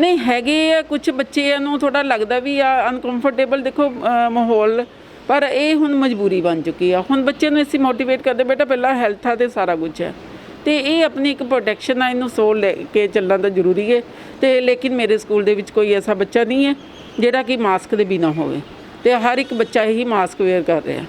ਨਹੀਂ ਹੈਗੇ ਆ ਕੁਝ ਬੱਚਿਆਂ ਨੂੰ ਥੋੜਾ ਲੱਗਦਾ ਵੀ ਆ ਅਨਕੰਫਰਟੇਬਲ ਦੇਖੋ ਮਾਹੌਲ ਪਰ ਇਹ ਹੁਣ ਮਜਬੂਰੀ ਬਣ ਚੁੱਕੀ ਆ। ਹੁਣ ਬੱਚੇ ਨੂੰ ਅਸੀਂ ਮੋਟੀਵੇਟ ਕਰਦੇ, ਬੇਟਾ ਪਹਿਲਾਂ ਹੈਲਥ ਆ ਤੇ ਸਾਰਾ ਕੁਝ ਹੈ ਤੇ ਇਹ ਆਪਣੀ ਇੱਕ ਪ੍ਰੋਟੈਕਸ਼ਨ ਆ, ਇਹਨੂੰ ਸੋ ਲੈ ਕੇ ਚੱਲਣਾ ਤਾਂ ਜ਼ਰੂਰੀ ਹੈ ਤੇ ਲੇਕਿਨ ਮੇਰੇ ਸਕੂਲ ਦੇ ਵਿੱਚ ਕੋਈ ਐਸਾ ਬੱਚਾ ਨਹੀਂ ਹੈ ਜਿਹੜਾ ਕਿ ਮਾਸਕ ਦੇ ਬਿਨਾ ਹੋਵੇ। ਤੇ ਹਰ ਇੱਕ ਬੱਚਾ ਹੀ ਮਾਸਕ ਵੇਅਰ ਕਰ ਰਿਹਾ।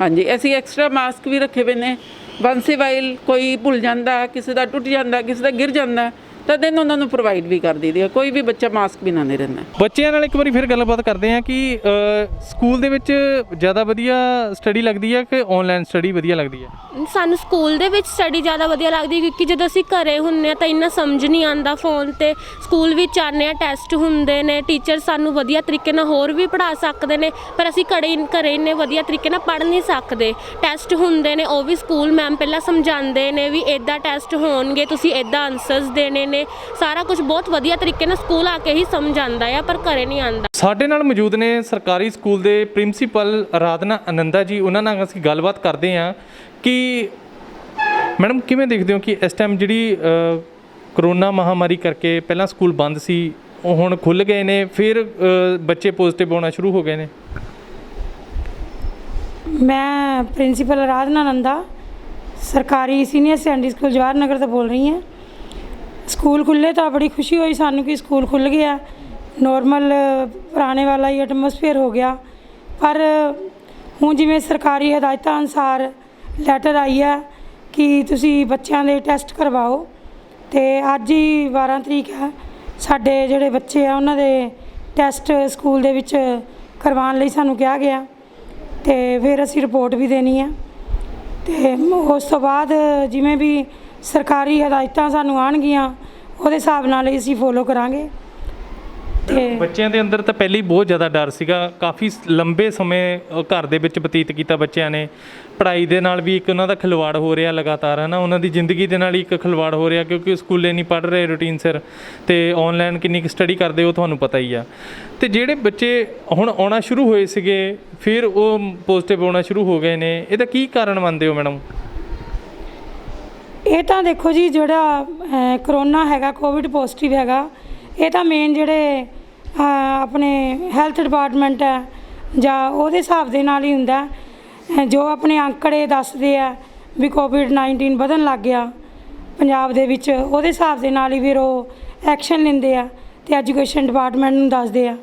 ਹਾਂਜੀ, ਅਸੀਂ ਐਕਸਟਰਾ ਮਾਸਕ ਵੀ ਰੱਖੇ ਹੋਏ ਨੇ। ਵਨਸੇ ਵਾਈਲ ਕੋਈ ਭੁੱਲ ਜਾਂਦਾ, ਕਿਸੇ ਦਾ ਟੁੱਟ ਜਾਂਦਾ, ਕਿਸੇ ਦਾ ਗਿਰ ਜਾਂਦਾ ਤਾਂ ਦਿਨ ਉਹਨਾਂ ਨੂੰ ਪ੍ਰੋਵਾਈਡ ਵੀ ਕਰ ਦਈਦੀ ਹੈ ਕੋਈ ਵੀ ਬੱਚਾ ਮਾਸਕ ਬਿਨਾ ਨਹੀਂ ਰਹਿੰਦਾ। ਬੱਚਿਆਂ ਨਾਲ ਇੱਕ ਵਾਰੀ ਫਿਰ ਗੱਲਬਾਤ ਕਰਦੇ ਹਾਂ ਕਿ ਅ, ਸਕੂਲ ਦੇ ਵਿੱਚ ਜ਼ਿਆਦਾ ਵਧੀਆ ਸਟੱਡੀ ਲੱਗਦੀ ਹੈ ਕਿ ਆਨਲਾਈਨ ਸਟੱਡੀ ਵਧੀਆ ਲੱਗਦੀ ਹੈ ਸਾਨੂੰ ਸਕੂਲ ਦੇ ਵਿੱਚ ਸਟੱਡੀ ਜ਼ਿਆਦਾ ਵਧੀਆ ਲੱਗਦੀ ਹੈ ਕਿਉਂਕਿ ਜਦੋਂ ਅਸੀਂ ਘਰੇ ਹੁੰਨੇ ਆ ਤਾਂ ਇੰਨਾ ਸਮਝ ਨਹੀਂ ਆਉਂਦਾ ਫੋਨ ਤੇ। ਸਕੂਲ ਵਿੱਚ ਆਉਂਦੇ ਆ ਟੈਸਟ ਹੁੰਦੇ ਨੇ ਟੀਚਰ ਸਾਨੂੰ ਵਧੀਆ ਤਰੀਕੇ ਨਾਲ ਹੋਰ ਵੀ ਪੜ੍ਹਾ ਸਕਦੇ ਨੇ ਪਰ ਅਸੀਂ ਘਰੇ ਘਰੇ ਇੰਨੇ ਵਧੀਆ ਤਰੀਕੇ ਨਾਲ ਪੜ੍ਹ ਨਹੀਂ ਸਕਦੇ। ਟੈਸਟ ਹੁੰਦੇ ਨੇ ਉਹ ਵੀ ਸਕੂਲ ਮੈਮ ਪਹਿਲਾਂ ਸਮਝਾਉਂਦੇ ਨੇ ਵੀ ਇਦਾਂ ਟੈਸਟ ਹੋਣਗੇ ਤੁਸੀਂ ਇਦਾਂ ਆਨਸਰਸ ਦੇਣੇ ਨੇ। ਸਾਰਾ ਕੁਝ ਬਹੁਤ ਵਧੀਆ ਤਰੀਕੇ ਨਾਲ ਸਕੂਲ ਆ ਕੇ ਹੀ ਸਮਝ ਆਉਂਦਾ ਆ ਪਰ ਘਰੇ ਨਹੀਂ ਆਉਂਦਾ। ਸਾਡੇ ਨਾਲ ਮੌਜੂਦ ਨੇ ਸਰਕਾਰੀ ਸਕੂਲ ਦੇ ਪ੍ਰਿੰਸੀਪਲ ਆਰਾਧਨਾ ਆਨੰਦਾ ਜੀ। ਉਹਨਾਂ ਨਾਲ ਅਸੀਂ ਗੱਲਬਾਤ ਕਰਦੇ ਹਾਂ ਕਿ ਮੈਡਮ ਕਿਵੇਂ ਦੇਖਦੇ ਹੋ ਕਿ ਇਸ ਟਾਈਮ ਜਿਹੜੀ ਕਰੋਨਾ ਮਹਾਮਾਰੀ ਕਰਕੇ ਪਹਿਲਾਂ ਸਕੂਲ ਬੰਦ ਸੀ ਉਹ ਹੁਣ ਖੁੱਲ ਗਏ ਨੇ ਫਿਰ ਬੱਚੇ ਪੋਜ਼ਿਟਿਵ ਹੋਣਾ ਸ਼ੁਰੂ ਹੋ ਗਏ ਨੇ? ਮੈਂ ਪ੍ਰਿੰਸੀਪਲ ਆਰਾਧਨਾ ਨੰਦਾ ਸਰਕਾਰੀ senior secondary school Jawahar Nagar ਤੋਂ ਬੋਲ ਰਹੀ ਹਾਂ। ਸਕੂਲ ਖੁੱਲੇ ਤਾਂ ਬੜੀ ਖੁਸ਼ੀ ਹੋਈ ਸਾਨੂੰ ਕਿ ਸਕੂਲ ਖੁੱਲ ਗਿਆ। ਨੋਰਮਲ ਪੁਰਾਣੇ ਵਾਲਾ ਹੀ ਐਟਮੋਸਫੇਅਰ ਹੋ ਗਿਆ। ਪਰ ਹੁਣ ਜਿਵੇਂ ਸਰਕਾਰੀ ਹਦਾਇਤਾਂ ਅਨੁਸਾਰ ਲੈਟਰ ਆਈ ਹੈ ਕਿ ਤੁਸੀਂ ਬੱਚਿਆਂ ਦੇ ਟੈਸਟ ਕਰਵਾਓ ਤੇ ਅੱਜ ਹੀ 12 ਤਰੀਕ ਹੈ। ਸਾਡੇ ਜਿਹੜੇ ਬੱਚੇ ਆ, ਉਹਨਾਂ ਦੇ ਟੈਸਟ ਸਕੂਲ ਦੇ ਵਿੱਚ ਕਰਵਾਉਣ ਲਈ ਸਾਨੂੰ ਕਿਹਾ ਗਿਆ। ਤੇ ਫਿਰ ਅਸੀਂ ਰਿਪੋਰਟ ਵੀ ਦੇਣੀ ਹੈ। ਤੇ ਉਸ ਤੋਂ ਬਾਅਦ ਜਿਵੇਂ ਵੀ ਸਰਕਾਰੀ ਹਦਾਇਤਾਂ ਸਾਨੂੰ ਆਉਣਗੀਆਂ ਉਹਦੇ ਹਿਸਾਬ ਨਾਲ ਹੀ ਅਸੀਂ ਫੋਲੋ ਕਰਾਂਗੇ। ਤੇ ਬੱਚਿਆਂ ਦੇ ਅੰਦਰ ਤਾਂ ਪਹਿਲੇ ਹੀ ਬਹੁਤ ਜ਼ਿਆਦਾ ਡਰ ਸੀਗਾ। ਕਾਫੀ ਲੰਬੇ ਸਮੇਂ ਅ, ਘਰ ਦੇ ਵਿੱਚ ਬਤੀਤ ਕੀਤਾ ਬੱਚਿਆਂ ਨੇ। ਪੜ੍ਹਾਈ ਦੇ ਨਾਲ ਵੀ ਇੱਕ ਉਹਨਾਂ ਦਾ ਖਿਲਵਾੜ ਹੋ ਰਿਹਾ ਲਗਾਤਾਰ ਹੈ ਨਾ ਉਹਨਾਂ ਦੀ ਜ਼ਿੰਦਗੀ ਦੇ ਨਾਲ ਹੀ ਇੱਕ ਖਿਲਵਾੜ ਹੋ ਰਿਹਾ ਕਿਉਂਕਿ ਉਹ ਸਕੂਲੇ ਨਹੀਂ ਪੜ੍ਹ ਰਹੇ ਰੂਟੀਨ ਸਿਰ। ਤੇ ਆਨਲਾਈਨ ਕਿੰਨੀ ਕੁ ਸਟੱਡੀ ਕਰਦੇ ਉਹ ਤੁਹਾਨੂੰ ਪਤਾ ਹੀ ਆ। ਤੇ ਜਿਹੜੇ ਬੱਚੇ ਹੁਣ ਆਉਣਾ ਸ਼ੁਰੂ ਹੋਏ ਸੀਗੇ ਫਿਰ ਉਹ ਪੋਜ਼ਿਟਿਵ ਆਉਣਾ ਸ਼ੁਰੂ ਹੋ ਗਏ ਨੇ। ਇਹਦਾ ਕੀ ਕਾਰਨ ਮੰਨਦੇ ਹੋ ਮੈਡਮ? ਇਹ ਤਾਂ ਦੇਖੋ ਜੀ ਜਿਹੜਾ ਕਰੋਨਾ ਹੈਗਾ ਕੋਵਿਡ ਪੋਜ਼ਿਟਿਵ ਹੈਗਾ, ਇਹ ਤਾਂ ਮੇਨ ਜਿਹੜੇ ਆਪਣੇ ਹੈਲਥ ਡਿਪਾਰਟਮੈਂਟ ਹੈ, ਜਾਂ ਉਹਦੇ ਹਿਸਾਬ ਦੇ ਨਾਲ ਹੀ ਹੁੰਦਾ ਜੋ ਆਪਣੇ ਅੰਕੜੇ ਦੱਸਦੇ ਆ ਵੀ ਕੋਵਿਡ 19 ਵਧਣ ਲੱਗ ਗਿਆ, ਪੰਜਾਬ ਦੇ ਵਿੱਚ ਉਹਦੇ ਹਿਸਾਬ ਦੇ ਨਾਲ ਹੀ ਫਿਰ ਉਹ ਐਕਸ਼ਨ ਲੈਂਦੇ ਆ ਤੇ ਐਜੂਕੇਸ਼ਨ ਡਿਪਾਰਟਮੈਂਟ ਨੂੰ ਦੱਸਦੇ ਆ।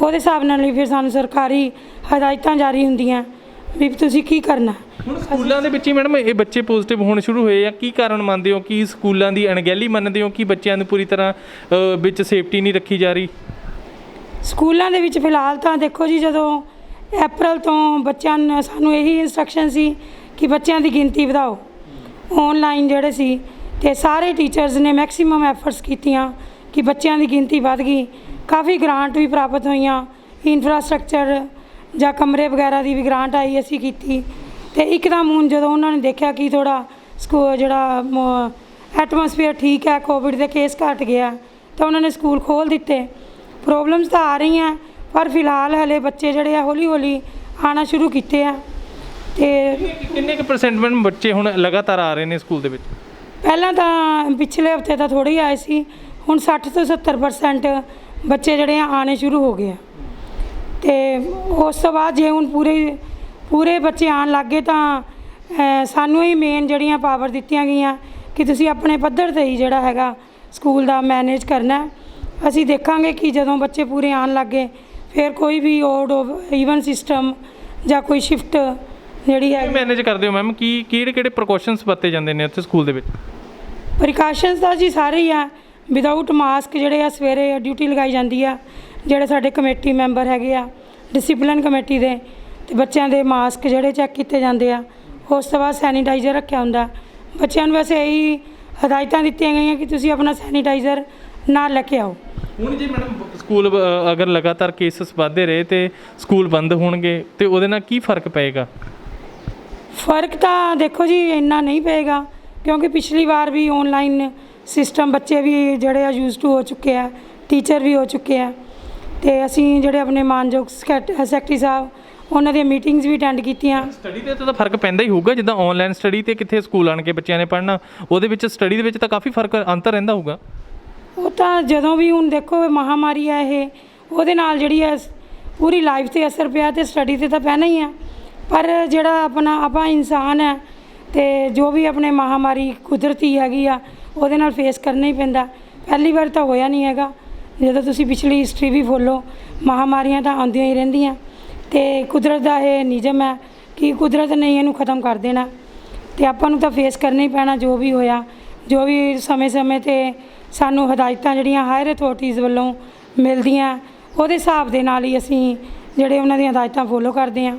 ਉਹਦੇ ਹਿਸਾਬ ਨਾਲ ਹੀ ਫਿਰ ਸਾਨੂੰ ਸਰਕਾਰੀ ਹਦਾਇਤਾਂ ਜਾਰੀ ਹੁੰਦੀਆਂ ਵੀ ਤੁਸੀਂ ਕੀ ਕਰਨਾ। ਹੁਣ ਸਕੂਲਾਂ ਦੇ ਵਿੱਚ ਹੀ ਮੈਡਮ ਇਹ ਬੱਚੇ ਪੋਜ਼ਿਟਿਵ ਹੋਣ ਸ਼ੁਰੂ ਹੋਏ ਆ। ਕੀ ਕਾਰਨ ਮੰਨਦੇ ਹੋ? ਕਿ ਸਕੂਲਾਂ ਦੀ ਅਣਗਹਿਲੀ ਮੰਨਦੇ ਹੋ? ਕਿ ਬੱਚਿਆਂ ਨੂੰ ਪੂਰੀ ਤਰ੍ਹਾਂ ਅ, ਵਿੱਚ ਸੇਫਟੀ ਨਹੀਂ ਰੱਖੀ ਜਾ ਰਹੀ? ਸਕੂਲਾਂ ਦੇ ਵਿੱਚ ਫਿਲਹਾਲ ਤਾਂ ਦੇਖੋ ਜੀ ਜਦੋਂ ਅਪ੍ਰੈਲ ਤੋਂ ਬੱਚਿਆਂ ਨੂੰ ਸਾਨੂੰ ਇਹੀ ਇਨਸਟਰਕਸ਼ਨ ਸੀ ਕਿ ਬੱਚਿਆਂ ਦੀ ਗਿਣਤੀ ਵਧਾਓ। ਆਨਲਾਈਨ ਜਿਹੜੇ ਸੀ ਤੇ ਸਾਰੇ ਟੀਚਰਸ ਨੇ ਮੈਕਸਿਮਮ ਐਫਰਟਸ ਕੀਤੀਆਂ ਕਿ ਬੱਚਿਆਂ ਦੀ ਗਿਣਤੀ ਵੱਧ ਗਈ। ਕਾਫੀ ਗ੍ਰਾਂਟ ਵੀ ਪ੍ਰਾਪਤ ਹੋਈਆਂ। ਇਨਫਰਾਸਟ੍ਰਕਚਰ ਜਾਂ ਕਮਰੇ ਵਗੈਰਾ ਦੀ ਵੀ ਗ੍ਰਾਂਟ ਆਈ ਅਸੀਂ ਕੀਤੀ। ਤੇ ਇੱਕਦਮ ਹੁਣ ਜਦੋਂ ਉਹਨਾਂ ਨੇ ਦੇਖਿਆ ਕਿ ਥੋੜਾ ਸਕੂ ਜਿਹੜਾ ਐਟਮੋਸਫੇਅਰ ਠੀਕ ਹੈ ਕੋਵਿਡ ਦੇ ਕੇਸ ਘਟ ਗਿਆ ਤਾਂ ਉਹਨਾਂ ਨੇ ਸਕੂਲ ਖੋਲ ਦਿੱਤੇ। ਪ੍ਰੋਬਲਮਸ ਤਾਂ ਆ ਰਹੀਆਂ ਪਰ ਫਿਲਹਾਲ ਹਲੇ ਬੱਚੇ ਜਿਹੜੇ ਆ ਹੌਲੀ ਹੌਲੀ ਆਣਾ ਸ਼ੁਰੂ ਕੀਤੇ ਆ। ਤੇ ਕਿੰਨੇ ਕੁ ਪਰਸੈਂਟ ਮੈਡਮ ਬੱਚੇ ਹੁਣ ਲਗਾਤਾਰ ਆ ਰਹੇ ਨੇ ਸਕੂਲ ਦੇ ਵਿੱਚ? ਪਹਿਲਾਂ ਤਾਂ ਪਿਛਲੇ ਹਫ਼ਤੇ ਤਾਂ ਥੋੜੇ ਹੀ ਆਏ ਸੀ ਹੁਣ 60 ਤੋਂ 70% ਬੱਚੇ ਜਿਹੜੇ ਆ ਆਣੇ ਸ਼ੁਰੂ ਹੋ ਗਏ ਆ। ਤੇ ਉਸ ਤੋਂ ਬਾਅਦ ਜੇ ਹੁਣ ਪੂਰੇ ਪੂਰੇ ਬੱਚੇ ਆਣ ਲੱਗੇ ਤਾਂ ਸਾਨੂੰ ਹੀ ਮੇਨ ਜਿਹੜੀਆਂ ਪਾਵਰ ਦਿੱਤੀਆਂ ਗਈਆਂ ਕਿ ਤੁਸੀਂ ਆਪਣੇ ਪੱਧਰ ਤੇ ਹੀ ਜਿਹੜਾ ਹੈਗਾ ਸਕੂਲ ਦਾ ਮੈਨੇਜ ਕਰਨਾ। ਅਸੀਂ ਦੇਖਾਂਗੇ ਕਿ ਜਦੋਂ ਬੱਚੇ ਪੂਰੇ ਆਣ ਲੱਗੇ ਫਿਰ ਕੋਈ ਵੀ ਓਡ ਈਵਨ ਸਿਸਟਮ ਜਾਂ ਕੋਈ ਸ਼ਿਫਟ ਜਿਹੜੀ ਹੈ ਮੈਨੇਜ ਕਰਦੇ ਹੋ ਮੈਮ ਕੀ ਕਿਹੜੇ ਕਿਹੜੇ ਪ੍ਰੀਕਾਸ਼ਨਸ ਵਰਤੇ ਜਾਂਦੇ ਨੇ ਉੱਥੇ ਸਕੂਲ ਦੇ ਵਿੱਚ ਪ੍ਰੀਕਾਸ਼ਨਸ ਤਾਂ ਜੀ ਸਾਰੇ ਹੀ ਆ ਵਿਦਆਊਟ ਮਾਸਕ ਜਿਹੜੇ ਆ ਸਵੇਰੇ ਡਿਊਟੀ ਲਗਾਈ ਜਾਂਦੀ ਆ ਜਿਹੜੇ ਸਾਡੇ ਕਮੇਟੀ ਮੈਂਬਰ ਹੈਗੇ ਆ ਡਿਸਪਲਿਨ ਕਮੇਟੀ ਦੇ ਤੇ ਬੱਚਿਆਂ ਦੇ ਮਾਸਕ ਜਿਹੜੇ ਚੈੱਕ ਕੀਤੇ ਜਾਂਦੇ ਆ ਉਸ ਤੋਂ ਬਾਅਦ ਸੈਨੀਟਾਈਜ਼ਰ ਰੱਖਿਆ ਹੁੰਦਾ। ਬੱਚਿਆਂ ਨੂੰ ਵੈਸੇ ਇਹੀ ਹਦਾਇਤਾਂ ਦਿੱਤੀਆਂ ਗਈਆਂ ਕਿ ਤੁਸੀਂ ਆਪਣਾ ਸੈਨੀਟਾਈਜ਼ਰ ਨਾਲ ਲੈ ਕੇ ਆਓ। ਹੁਣ ਜੇ ਮੈਡਮ ਸਕੂਲ ਅ, ਅਗਰ ਲਗਾਤਾਰ ਕੇਸਸ ਵਧਦੇ ਰਹੇ ਤੇ ਸਕੂਲ ਬੰਦ ਹੋਣਗੇ ਤੇ ਉਹਦੇ ਨਾਲ ਕੀ ਫ਼ਰਕ ਪਏਗਾ? ਫ਼ਰਕ ਤਾਂ ਦੇਖੋ ਜੀ ਇੰਨਾ ਨਹੀਂ ਪਏਗਾ ਕਿਉਂਕਿ ਪਿਛਲੀ ਵਾਰ ਵੀ ਆਨਲਾਈਨ ਸਿਸਟਮ ਬੱਚੇ ਵੀ ਜਿਹੜੇ ਆ ਯੂਜ਼ ਟੂ ਹੋ ਚੁੱਕੇ ਆ ਟੀਚਰ ਵੀ ਹੋ ਚੁੱਕੇ ਆ। ਤੇ ਅਸੀਂ ਜਿਹੜੇ ਆਪਣੇ ਮਾਨਯੋਗ ਸਕੈਟ- ਸੈਕਟਰੀ ਸਾਹਿਬ ਉਹਨਾਂ ਦੀਆਂ ਮੀਟਿੰਗਸ ਵੀ ਅਟੈਂਡ ਕੀਤੀਆਂ। ਸਟੱਡੀ ਤੇ ਤਾਂ ਫ਼ਰਕ ਪੈਂਦਾ ਹੀ ਹੋਊਗਾ ਜਿੱਦਾਂ ਆਨਲਾਈਨ ਸਟੱਡੀ ਤੇ ਕਿੱਥੇ ਸਕੂਲ ਆਣ ਕੇ ਬੱਚਿਆਂ ਨੇ ਪੜ੍ਹਨਾ ਉਹਦੇ ਵਿੱਚ ਸਟੱਡੀ ਦੇ ਵਿੱਚ ਤਾਂ ਕਾਫੀ ਫ਼ਰਕ ਅੰਤਰ ਰਹਿੰਦਾ ਹੋਊਗਾ। ਉਹ ਤਾਂ ਜਦੋਂ ਵੀ ਹੁਣ ਦੇਖੋ ਮਹਾਮਾਰੀ ਆ ਇਹ ਉਹਦੇ ਨਾਲ ਜਿਹੜੀ ਹੈ ਪੂਰੀ ਲਾਈਫ ਤੇ ਅਸਰ ਪਿਆ ਤੇ ਸਟੱਡੀ ਤੇ ਤਾਂ ਪੈਣਾ ਹੀ ਆ। ਪਰ ਜਿਹੜਾ ਆਪਣਾ ਆਪਾਂ ਇਨਸਾਨ ਹੈ ਤੇ ਜੋ ਵੀ ਆਪਣੇ ਮਹਾਮਾਰੀ ਕੁਦਰਤੀ ਹੈਗੀ ਆ ਉਹਦੇ ਨਾਲ ਫੇਸ ਕਰਨਾ ਹੀ ਪੈਂਦਾ। ਪਹਿਲੀ ਵਾਰ ਤਾਂ ਹੋਇਆ ਨਹੀਂ ਹੈਗਾ। ਜਦੋਂ ਤੁਸੀਂ ਪਿਛਲੀ ਹਿਸਟਰੀ ਵੀ ਫੋਲੋ ਮਹਾਮਾਰੀਆਂ ਤਾਂ ਆਉਂਦੀਆਂ ਹੀ ਰਹਿੰਦੀਆਂ। ਤੇ ਕੁਦਰਤ ਦਾ ਇਹ ਨਿਯਮ ਹੈ ਕਿ ਕੁਦਰਤ ਨੇ ਇਹਨੂੰ ਖਤਮ ਕਰ ਦੇਣਾ। ਤੇ ਆਪਾਂ ਨੂੰ ਤਾਂ ਫੇਸ ਕਰਨਾ ਹੀ ਪੈਣਾ ਜੋ ਵੀ ਹੋਇਆ। ਜੋ ਵੀ ਸਮੇਂ-ਸਮੇਂ ਤੇ ਸਾਨੂੰ ਹਦਾਇਤਾਂ ਜਿਹੜੀਆਂ ਹਾਇਰ ਅਥਾਰਟੀਜ਼ ਵੱਲੋਂ ਮਿਲਦੀਆਂ, ਉਹਦੇ ਹਿਸਾਬ ਦੇ ਨਾਲ ਹੀ ਅਸੀਂ ਜਿਹੜੇ ਉਹਨਾਂ ਦੀਆਂ ਹਦਾਇਤਾਂ ਫੋਲੋ ਕਰਦੇ ਹਾਂ।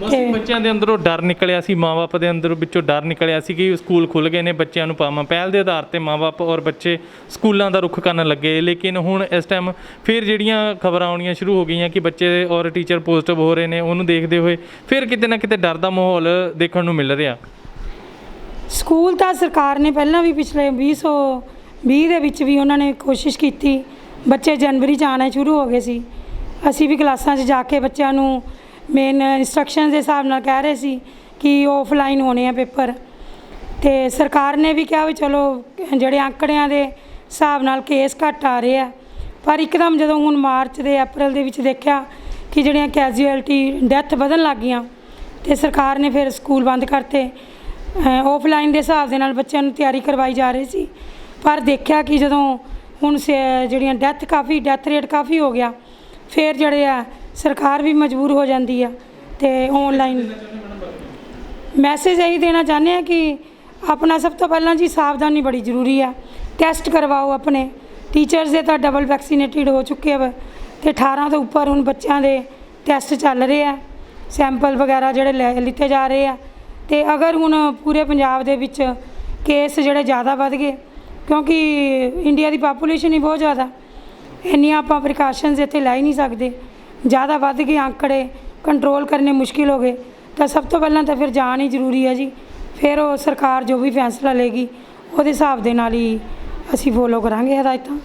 ਮੋਸਟਲੀ ਬੱਚਿਆਂ ਦੇ ਅੰਦਰੋਂ ਡਰ ਨਿਕਲਿਆ ਸੀ ਮਾਪੇ ਦੇ ਅੰਦਰ ਵਿੱਚੋਂ ਡਰ ਨਿਕਲਿਆ ਸੀ ਕਿ ਸਕੂਲ ਖੁੱਲ ਗਏ ਨੇ ਬੱਚਿਆਂ ਨੂੰ ਪਾਵਾਂ। ਪਹਿਲ ਦੇ ਆਧਾਰ ਤੇ ਮਾਪੇ ਔਰ ਬੱਚੇ ਸਕੂਲਾਂ ਦਾ ਰੁਖ ਕਰਨ ਲੱਗੇ। ਲੇਕਿਨ ਹੁਣ ਇਸ ਟਾਈਮ ਫਿਰ ਜਿਹੜੀਆਂ ਖਬਰਾਂ ਆਉਣੀਆਂ ਸ਼ੁਰੂ ਹੋ ਗਈਆਂ ਕਿ ਬੱਚੇ ਔਰ ਟੀਚਰ ਪੋਜ਼ਿਟਿਵ ਹੋ ਰਹੇ ਨੇ ਉਹਨੂੰ ਦੇਖਦੇ ਹੋਏ ਫਿਰ ਕਿਤੇ ਨਾ ਕਿਤੇ ਡਰ ਦਾ ਮਾਹੌਲ ਦੇਖਣ ਨੂੰ ਮਿਲ ਰਿਹਾ। ਸਕੂਲ ਤਾਂ ਸਰਕਾਰ ਨੇ ਪਹਿਲਾਂ ਵੀ ਪਿਛਲੇ 2020 ਦੇ ਵਿੱਚ ਵੀ ਉਹਨਾਂ ਨੇ ਕੋਸ਼ਿਸ਼ ਕੀਤੀ। ਬੱਚੇ ਜਨਵਰੀ 'ਚ ਆਉਣੇ ਸ਼ੁਰੂ ਹੋ ਗਏ ਸੀ। ਅਸੀਂ ਵੀ ਕਲਾਸਾਂ 'ਚ ਜਾ ਕੇ ਬੱਚਿਆਂ ਨੂੰ ਮੇਨ ਇਨਸਟਰਕਸ਼ਨ ਦੇ ਹਿਸਾਬ ਨਾਲ ਕਹਿ ਰਹੇ ਸੀ ਕਿ ਆਫਲਾਈਨ ਹੋਣੇ ਆ ਪੇਪਰ। ਤੇ ਸਰਕਾਰ ਨੇ ਵੀ ਕਿਹਾ ਵੀ ਚਲੋ, ਜਿਹੜੇ ਅੰਕੜਿਆਂ ਦੇ ਹਿਸਾਬ ਨਾਲ ਕੇਸ ਘੱਟ ਆ ਰਹੇ ਆ। ਪਰ ਇੱਕਦਮ ਜਦੋਂ ਹੁਣ ਮਾਰਚ ਦੇ, ਅਪ੍ਰੈਲ ਦੇ ਵਿੱਚ ਦੇਖਿਆ ਕਿ ਜਿਹੜੀਆਂ ਕੈਜੂਅਲਟੀ ਡੈਥ ਵਧਣ ਲੱਗ ਗਈਆਂ, ਤੇ ਸਰਕਾਰ ਨੇ ਫਿਰ ਸਕੂਲ ਬੰਦ ਕਰਤੇ। ਆਫਲਾਈਨ ਦੇ ਹਿਸਾਬ ਦੇ ਨਾਲ ਬੱਚਿਆਂ ਨੂੰ ਤਿਆਰੀ ਕਰਵਾਈ ਜਾ ਰਹੀ ਸੀ। ਪਰ ਦੇਖਿਆ ਕਿ ਜਦੋਂ ਹੁਣ ਸੇ- ਜਿਹੜੀਆਂ ਡੈਥ ਕਾਫੀ ਡੈਥ ਰੇਟ ਕਾਫੀ ਹੋ ਗਿਆ, ਫਿਰ ਜਿਹੜੇ ਆ ਸਰਕਾਰ ਵੀ ਮਜਬੂਰ ਹੋ ਜਾਂਦੀ ਆ ਤੇ ਆਨਲਾਈਨ ਮੈਸੇਜ ਇਹੀ ਦੇਣਾ ਚਾਹੁੰਦੇ ਆ ਕਿ ਆਪਣਾ ਸਭ ਤੋਂ ਪਹਿਲਾਂ ਜੀ ਸਾਵਧਾਨੀ ਬੜੀ ਜ਼ਰੂਰੀ ਆ। ਟੈਸਟ ਕਰਵਾਓ ਆਪਣੇ। ਟੀਚਰਸ ਦੇ ਤਾਂ ਡਬਲ ਵੈਕਸੀਨੇਟਿਡ ਹੋ ਚੁੱਕੇ ਆ ਤੇ 18 ਤੋਂ ਉੱਪਰ ਹੁਣ ਬੱਚਿਆਂ ਦੇ ਟੈਸਟ ਚੱਲ ਰਹੇ ਆ। ਸੈਂਪਲ ਵਗੈਰਾ ਜਿਹੜੇ ਲੈ ਲਿੱਤੇ ਜਾ ਰਹੇ ਆ। ਤੇ ਅਗਰ ਹੁਣ ਪੂਰੇ ਪੰਜਾਬ ਦੇ ਵਿੱਚ ਕੇਸ ਜਿਹੜੇ ਜ਼ਿਆਦਾ ਵੱਧ ਗਏ, ਕਿਉਂਕਿ ਇੰਡੀਆ ਦੀ ਪਾਪੂਲੇਸ਼ਨ ਹੀ ਬਹੁਤ ਜ਼ਿਆਦਾ। ਇੰਨੀਆਂ ਆਪਾਂ ਪ੍ਰੀਕਾਸ਼ਨਸ ਇੱਥੇ ਲੈ ਹੀ ਨਹੀਂ ਸਕਦੇ। ਜ਼ਿਆਦਾ ਵੱਧ ਗਏ ਆંકੜੇ ਕੰਟਰੋਲ ਕਰਨੇ ਮੁਸ਼ਕਿਲ ਹੋ ਗਏ ਤਾਂ ਸਭ ਤੋਂ ਪਹਿਲਾਂ ਤਾਂ ਫਿਰ ਜਾਣ ਹੀ ਜ਼ਰੂਰੀ ਹੈ ਜੀ ਫਿਰ ਉਹ ਸਰਕਾਰ ਜੋ ਵੀ ਫੈਸਲਾ ਲਏਗੀ ਉਹਦੇ ਹਿਸਾਬ ਦੇ ਨਾਲ ਹੀ ਅਸੀਂ ਫੋਲੋ ਕਰਾਂਗੇ ਹਦਾਇਤਾਂ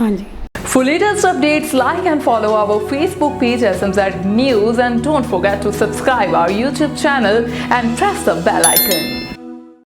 ਹਾਂਜੀ For latest updates, like and follow our Facebook page SMZ News and don't forget to subscribe our YouTube channel and press the bell icon.